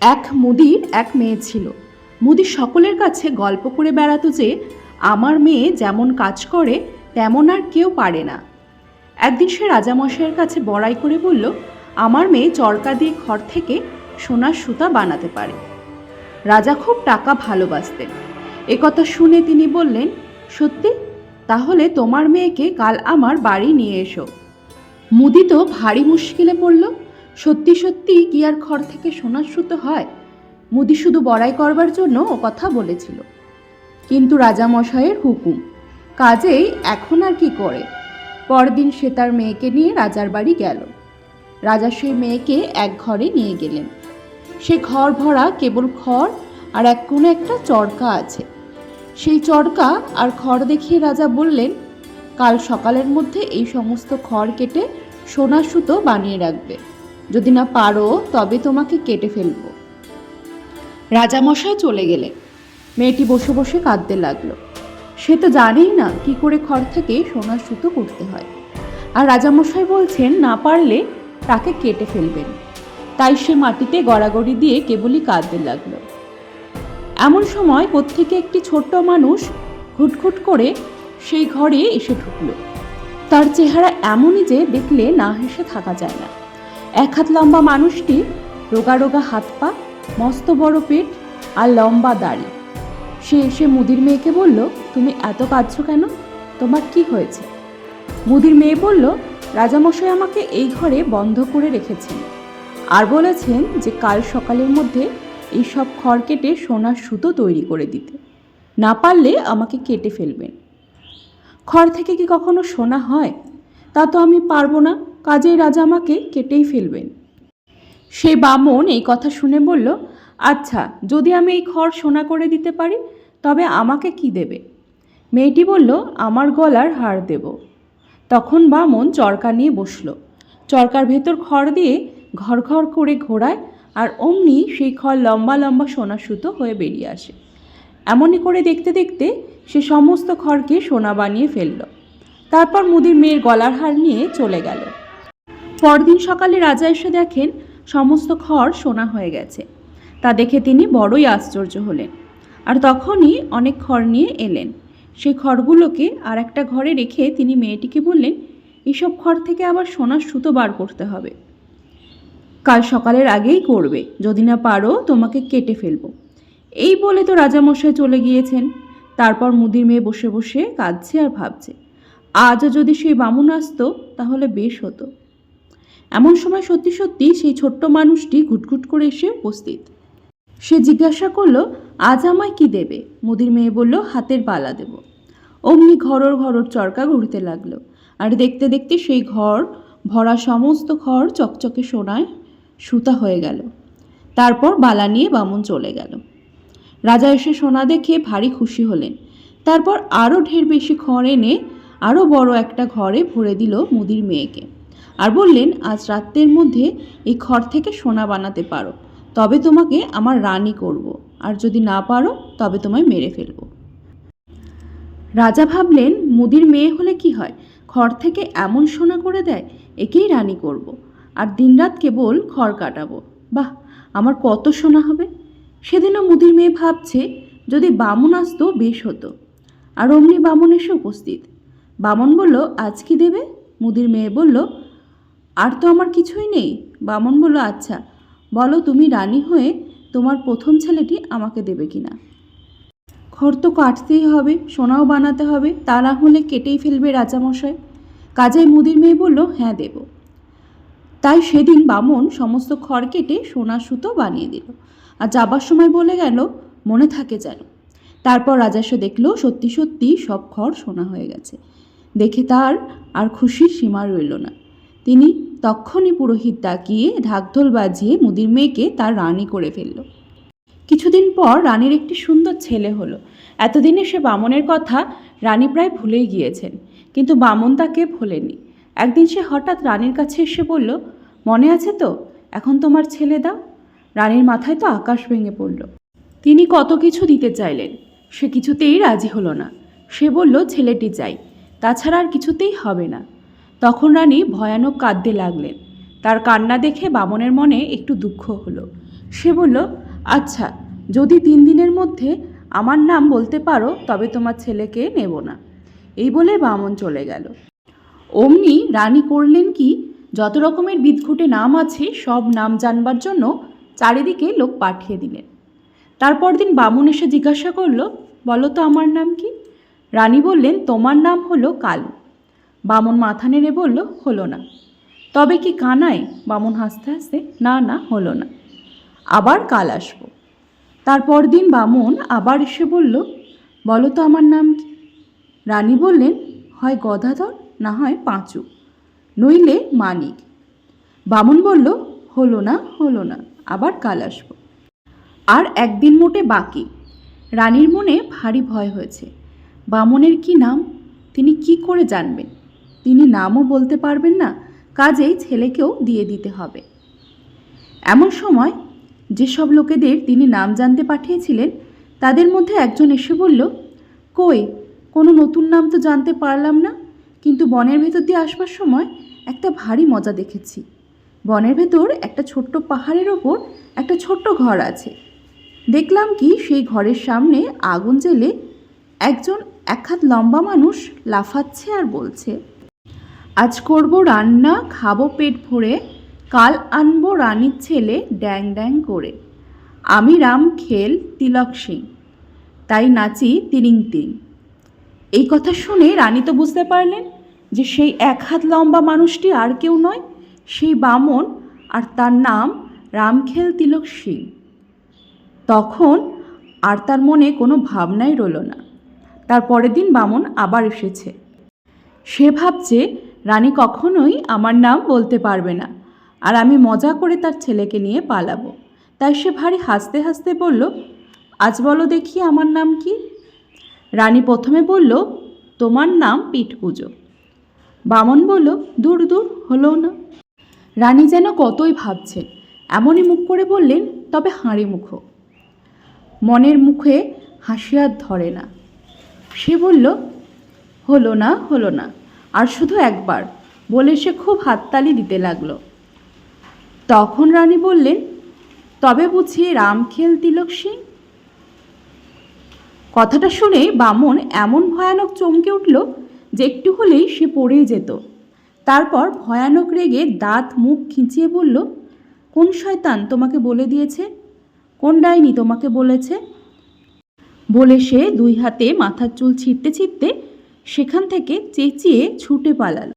এক মুদির এক মেয়ে ছিল। মুদি সকলের কাছে গল্প করে বেড়াতো যে, আমার মেয়ে যেমন কাজ করে, তেমন আর কেউ পারে না। একদিন সে রাজামশাইয়ের কাছে বড়াই করে বলল, আমার মেয়ে চরকা দিয়ে খড় থেকে সোনার সুতা বানাতে পারে। রাজা খুব টাকা ভালোবাসতেন। একথা শুনে তিনি বললেন, সত্যি? তাহলে তোমার মেয়েকে কাল আমার বাড়ি নিয়ে এসো। মুদি তো ভারী মুশকিলে পড়ল। সত্যি সত্যি কি আর খড় থেকে সোনার সুতো হয়? মুদি শুধু বড়াই করবার জন্য ও কথা বলেছিল। কিন্তু রাজামশাইয়ের হুকুম, কাজেই এখন আর কি করে? পরদিন সে তার মেয়েকে নিয়ে রাজার বাড়ি গেল। রাজা সেই মেয়েকে এক ঘরে নিয়ে গেলেন। সে ঘর ভরা কেবল খড় আর এক কোনো একটা চরকা আছে। সেই চরকা আর খড় দেখিয়ে রাজা বললেন, কাল সকালের মধ্যে এই সমস্ত খড় কেটে সোনার সুতো বানিয়ে রাখবে। যদি না পারো, তবে তোমাকে কেটে ফেলব। রাজামশাই চলে গেলেন। মেয়েটি বসে বসে কাঁদতে লাগল। সে তো জানেই না কি করে খড় থেকে সোনার সুতো করতে হয়। আর রাজামশাই বলছেন, না পারলে তাকে কেটে ফেলবেন। তাই সে মাটিতে গড়াগড়ি দিয়ে কেবলই কাঁদতে লাগল। এমন সময় কোত্থেকে একটি ছোট্ট মানুষ ঘুটঘুট করে সেই ঘরে এসে ঢুকলো। তার চেহারা এমনই যে দেখলে না হেসে থাকা যায় না। এক হাত লম্বা মানুষটি রোগা রোগা হাত পা, মস্ত বড় পেট আর লম্বা দাড়ি। সে এসে মুদির মেয়েকে বলল, তুমি এত কাঁদছো কেন? তোমার কি হয়েছে? মুদির মেয়ে বলল, রাজামশাই আমাকে এই ঘরে বন্ধ করে রেখেছেন আর বলেছেন যে কাল সকালের মধ্যে এই সব খড় কেটে সোনার সুতো তৈরি করে দিতে। না পারলে আমাকে কেটে ফেলবেন। খড় থেকে কি কখনো সোনা হয়? তা তো আমি পারব না। কাজেই রাজা আমাকে কেটেই ফেলবেন। সেই বামন এই কথা শুনে বলল আচ্ছা যদি আমি এই খড় সোনা করে দিতে পারি, তবে আমাকে কি দেবে? মেয়েটি বলল, আমার গলার হার দেব। তখন বামন চরকা নিয়ে বসল। চরকার ভেতর খড় দিয়ে ঘর ঘর করে ঘোরায় আর অমনি সেই খড় লম্বা লম্বা সোনা সুতো হয়ে বেরিয়ে আসে। এমনই করে দেখতে দেখতে সে সমস্ত খড়কে সোনা বানিয়ে ফেলল। তারপর মুদির মেয়ের গলার হার নিয়ে চলে গেল। পরদিন সকালে রাজা এসে দেখেন সমস্ত খড় সোনা হয়ে গেছে। তা দেখে তিনি বড়ই আশ্চর্য হলেন। আর তখনই অনেক খড় নিয়ে এলেন। সেই খড়গুলোকে আর একটা ঘরে রেখে তিনি মেয়েটিকে বললেন, এসব খড় থেকে আবার সোনার সুতো বার করতে হবে। কাল সকালের আগেই করবে। যদি না পারো, তোমাকে কেটে ফেলব এই বলে তো রাজামশাই চলে গিয়েছেন। তারপর মুদির মেয়ে বসে বসে কাঁদছে আর ভাবছে, আজও যদি সেই বামুন আসতো, তাহলে বেশ হতো। এমন সময় সত্যি সত্যি সেই ছোট্ট মানুষটি ঘুটঘুট করে এসে উপস্থিত। সে জিজ্ঞাসা করল, আজ আমায় কি দেবে? মুদির মেয়ে বলল, হাতের বালা দেব। অমনি ঘরর ঘরর চরকা ঘুরতে লাগল। আর দেখতে দেখতে সেই ঘর, ভরা সমস্ত ঘর চকচকে সোনায় সুতা হয়ে গেল। তারপর বালা নিয়ে বামুন চলে গেল। রাজা এসে সোনা দেখে ভারী খুশি হলেন। তারপর আরও ঢের বেশি খড় এনে আরও বড় একটা ঘরে ভরে দিল মুদির মেয়েকে। আর বললেন, আজ রাত্রের মধ্যে এই খড় থেকে সোনা বানাতে পারো। তবে তোমাকে আমার রানী করব। আর যদি না পারো, তবে তোমায় মেরে ফেলব। রাজা ভাবলেন, মুদির মেয়ে হলে কি হয়? খড় থেকে এমন সোনা করে দেয়, একেই রানী করব। আর দিনরাত কেবল খড় কাটাবো। বাহ, আমার কত সোনা হবে? সেদিনও মুদির মেয়ে ভাবছে, যদি বামুন আসতো, বেশ হতো। আর অমনি বামুন এসে উপস্থিত। বামন বলল, আজ কি দেবে? মুদির মেয়ে বলল আর তো আমার কিছুই নেই। বামন বলল আচ্ছা বলো তুমি রানী হয়ে তোমার প্রথম ছেলেটি আমাকে দেবে কিনা? খড় তো কাটতেই হবে, সোনাও বানাতে হবে, তা না হলে কেটেই ফেলবে রাজামশাই। কাজেই মুদির মেয়ে বলল হ্যাঁ দেব। তাই সেদিন বামন সমস্ত খড় কেটে সোনার সুতো বানিয়ে দিল আর যাবার সময় বলে গেল, মনে থাকে যেন। তারপর রাজাস্ব দেখল, সত্যি সত্যি সব খড় সোনা হয়ে গেছে। দেখে তার আর খুশির সীমা রইল না। তিনি তক্ষণই পুরোহিত তাকিয়ে ঢাকঢোল বাজিয়ে মুদির মেয়েকে তার রানী করে ফেলল। কিছুদিন পর রানীর একটি সুন্দর ছেলে হলো। এতদিনে সে বামনের কথা রানী প্রায় ভুলেই গিয়েছেন, কিন্তু বামন তাকে ভোলেনি। একদিন সে হঠাৎ রানীর কাছে এসে বলল, মনে আছে তো, এখন তোমার ছেলে দাও? রানীর মাথায় তো আকাশ ভেঙে পড়ল। তিনি কত কিছু দিতে চাইলেন, সে কিছুতেই রাজি হলো না। সে বলল, ছেলেটি চাই, তাছাড়া আর কিছুতেই হবে না। তখন রানী ভয়ানক কাঁদতে লাগলেন। তার কান্না দেখে বামনের মনে একটু দুঃখ হলো। সে বলল আচ্ছা যদি তিন দিনের মধ্যে আমার নাম বলতে পারো, তবে তোমার ছেলেকে নেব না। এই বলে বামন চলে গেল। অমনি রানী করলেন কি, যত রকমের বিদঘুটে নাম আছে, সব নাম জানবার জন্য চারিদিকে লোক পাঠিয়ে দিলেন। তারপর দিন বামুন এসে জিজ্ঞাসা করল, বলো তো আমার নাম কি? রানী বললেন, তোমার নাম হলো কালু। বামন মাথা নেড়ে বলল, হলো না। তবে কি কানায়? বামন হাসতে হাসতে, না না, হলো না। আবার কাল আসব। তারপর দিন বামন আবার এসে বলল, বলো তো আমার নাম কি? রানী বললেন, হয় গদাধর, না হয় পাঁচু, নইলে মানিক। বামন বলল, হলো না হলো না, আবার কাল আসব। আর একদিন মোটে বাকি। রানীর মনে ভারী ভয় হয়েছে। বামনের কি নাম, তিনি কি করে জানবেন? তিনি নামও বলতে পারবেন না, কাজেই ছেলেকেও দিয়ে দিতে হবে। এমন সময় যেসব লোকেদের তিনি নাম জানতে পাঠিয়েছিলেন, তাদের মধ্যে একজন এসে বলল, কই, কোনো নতুন নাম তো জানতে পারলাম না, কিন্তু বনের ভেতর দিয়ে আসবার সময় একটা ভারী মজা দেখেছি। বনের ভেতর একটা ছোট্ট পাহাড়ের ওপর একটা ছোট্ট ঘর আছে। দেখলাম কি, সেই ঘরের সামনে আগুন জ্বেলে একজন এক হাত লম্বা মানুষ লাফাচ্ছে আর বলছে আজ করব রান্না, খাব পেট ভরে, কাল আনব রানীর ছেলে ড্যাং ড্যাং করে। আমি রাম খেল, তিলক সিং। তাই নাচি তিরিং তিরিং এই কথা শুনে রানী তো বুঝতে পারলেন যে সেই এক হাত লম্বা মানুষটি আর কেউ নয়, সেই বামন আর তার নাম রামখেল তিলক সিং। তখন আর তার মনে কোনো ভাবনাই রইল না। তার পরের দিন বামন আবার এসেছে। সে ভাবছে রানী কখনোই আমার নাম বলতে পারবে না। আর আমি মজা করে তার ছেলেকে নিয়ে পালাবো। তাই সে ভারী হাসতে হাসতে বলল, আজ বলো দেখি আমার নাম কি? রানী প্রথমে বলল, তোমার নাম পিঠ পুজো বামন বলল, দূর দূর হলো না। রানী যেন কতই ভাবছে এমনই মুখ করে বললেন, তবে হাঁড়ি মুখো। মনের মুখে হাসি আর ধরে না। সে বলল, হলো না হলো না। আর শুধু একবার বলে সে খুব হাততালি দিতে লাগল। তখন রানী বললেন, তবে বুঝি রামখেল তিলক সিং? কথাটা শুনে বামন এমন ভয়ানক চমকে উঠল যে একটু হলেই সে পড়েই যেত। তারপর ভয়ানক রেগে দাঁত মুখ খিঁচিয়ে বলল, কোন শয়তান তোমাকে বলে দিয়েছে? কোন ডাইনি তোমাকে বলেছে? বলে সে দুই হাতে মাথার চুল ছিঁড়তে ছিঁড়তে সেখান থেকে চেঁচিয়ে ছুটে পালাল।